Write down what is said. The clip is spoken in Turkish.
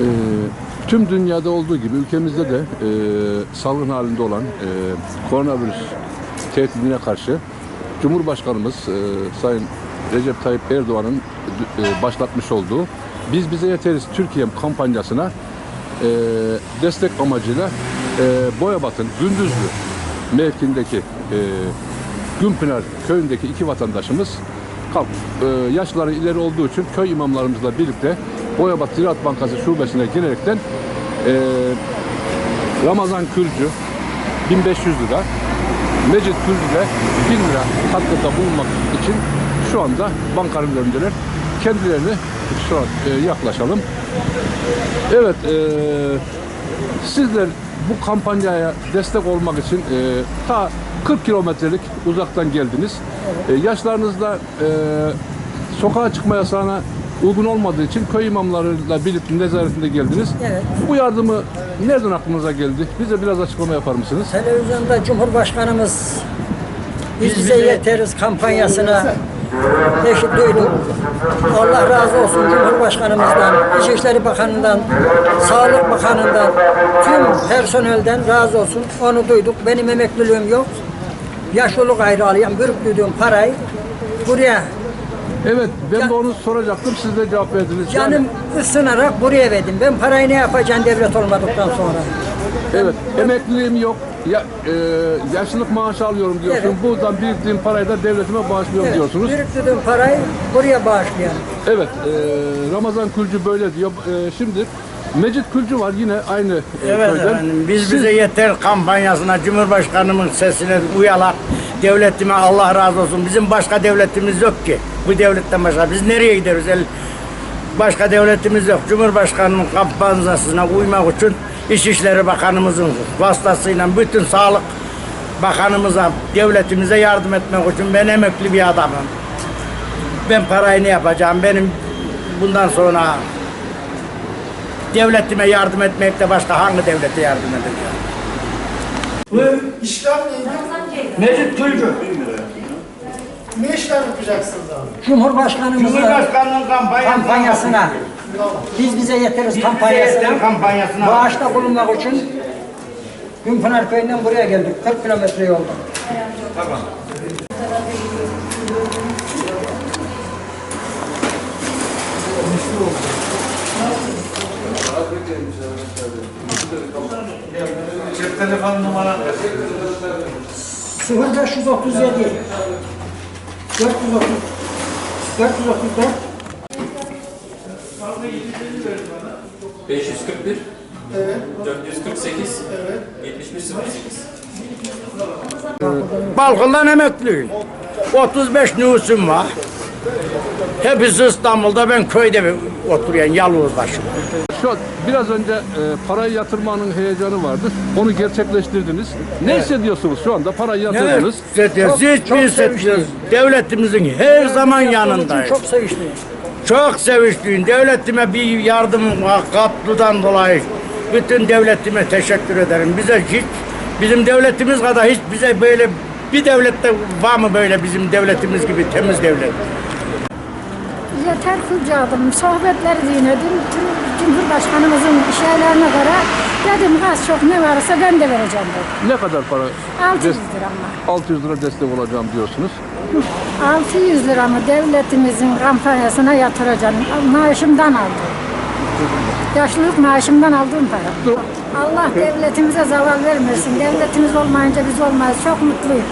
Ee, tüm dünyada olduğu gibi ülkemizde de e, salgın halinde olan e, koronavirüs tehdidine karşı Cumhurbaşkanımız e, Sayın Recep Tayyip Erdoğan'ın e, başlatmış olduğu Biz Bize Yeteriz Türkiye kampanyasına e, destek amacıyla e, Boyabat'ın Gündüzlü mevkindeki e, Gümpınar köyündeki iki vatandaşımız kalk, e, yaşları ileri olduğu için köy imamlarımızla birlikte Boyabat Ziraat Bankası şubesine girerekten e, Ramazan Külcü 1500 lira, Mecit Külcü de 1000 lira katkıda bulunmak için şu anda bankanın önündeler. Kendilerini şu an e, yaklaşalım. Evet, e, sizler bu kampanyaya destek olmak için e, ta 40 kilometrelik uzaktan geldiniz. E, yaşlarınızda e, sokağa çıkma yasağına uygun olmadığı için köy imamlarıyla birlikte nezaretinde geldiniz. Evet. Bu yardımı nereden aklınıza geldi? Bize biraz açıklama yapar mısınız? Televizyonda Cumhurbaşkanımız biz bize yeteriz kampanyasına eşit duyduk. Allah razı olsun Cumhurbaşkanımızdan, İçişleri Bakanı'ndan, Sağlık Bakanı'ndan, tüm personelden razı olsun. Onu duyduk. Benim emekliliğim yok. Yaşlılık ayrı alıyorum. Bürüklüdüğüm parayı buraya Evet, ben Ya- de onu soracaktım. Siz de cevap verdiniz. Yani- canım ısınarak buraya verdim. Ben parayı ne yapacağım devlet olmadıktan sonra. Evet, emekliliğim yok. Ya, e, yaşlılık maaşı alıyorum diyorsun. Evet. Buradan biriktirdiğim parayı da devletime bağışlıyorum Evet, diyorsunuz. bürüklüdüğüm parayı buraya bağışlıyorum. Evet, e, Ramazan Külcü böyle diyor. E, şimdi Mecit Külcü var yine aynı e, Evet köyden. efendim, biz Siz- bize yeter kampanyasına Cumhurbaşkanımın sesine uyarak devletime Allah razı olsun. Bizim başka devletimiz yok ki. Bu devletten başka. Biz nereye gideriz? El, başka devletimiz yok. Cumhurbaşkanının kampanyasına uymak için İçişleri Bakanımızın vasıtasıyla bütün sağlık bakanımıza, devletimize yardım etmek için ben emekli bir adamım. Ben parayı ne yapacağım? Benim bundan sonra devletime yardım etmekte başka hangi devlete yardım edeceğim? Bu işlem neydi? Mecit Külcü. Ne işlem yapacaksınız abi? Cumhurbaşkanımızla Cumhurbaşkanının kampanyasına, kampanyasına biz bize yeteriz Yeter kampanyasına kampanyasına. Bağışta bulunmak için Gümpınar köyünden buraya geldik. 40 kilometre yolda. Cep telefon numaran 0537 430 434 541 448 71 08 Balkondan emekliyim. 35 nüfusum var. Hepsi İstanbul'da ben köyde oturuyorum yalnız başım. Şu biraz önce e, parayı yatırmanın heyecanı vardı. Onu gerçekleştirdiniz. Ne hissediyorsunuz şu anda? Parayı yatırdınız. Hissediyoruz. Hiçbir hissediyoruz. Devletimizin her zaman yanındayız. Çok. Çok sevinçliyim. Devletime bir yardım kaplıdan dolayı bütün devletime teşekkür ederim. Bize hiç bizim devletimiz kadar hiç bize böyle bir devlette var mı böyle bizim devletimiz gibi temiz devlet? Yeter kucadım, sohbetleri dinledim. Cum- Cumhurbaşkanımızın şeylerine göre dedim az çok ne varsa ben de vereceğim dedim. Ne kadar para? 600 Des- lira mı? 600 lira destek olacağım diyorsunuz. 600 lira mı devletimizin kampanyasına yatıracağım. Maaşımdan aldım. Yaşlılık maaşımdan aldığım para. Allah devletimize zaval vermesin. Devletimiz olmayınca biz olmayız. Çok mutluyum.